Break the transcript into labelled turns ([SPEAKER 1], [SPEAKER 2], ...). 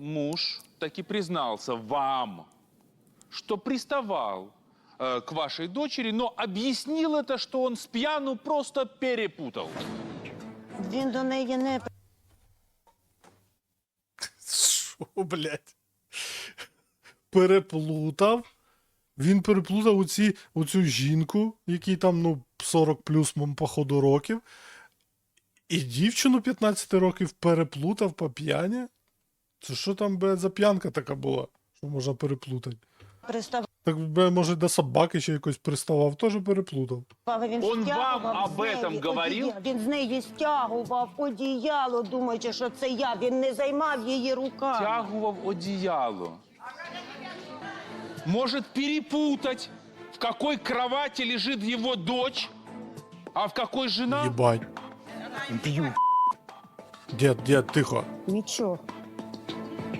[SPEAKER 1] муж таки признался вам, что приставал э, к вашей дочери, но объяснил это, что он с пьяну просто перепутал.
[SPEAKER 2] Він до неї не
[SPEAKER 3] Що, блядь? Переплутав. Він переплутав оці, оцю жінку, якій там, ну, 40 плюс, м, походу, років. І дівчину 15 років переплутав по п'яні. Це що там, блядь, за п'янка така була, що можна переплутати?
[SPEAKER 2] приставав.
[SPEAKER 3] Так, блядь, може, до собаки ще якось приставав, теж переплутав.
[SPEAKER 2] Він
[SPEAKER 1] Он
[SPEAKER 2] стягував
[SPEAKER 1] вам
[SPEAKER 2] з
[SPEAKER 1] об этом говорив?
[SPEAKER 2] Він з неї стягував одіяло, думаючи, що це я. Він не займав її руками.
[SPEAKER 1] Тягував одеяло. Может перепутать, в какой кровати лежит его дочь, а в какой жена.
[SPEAKER 3] Єбать. Дід, дід, тихо.
[SPEAKER 2] Нічого.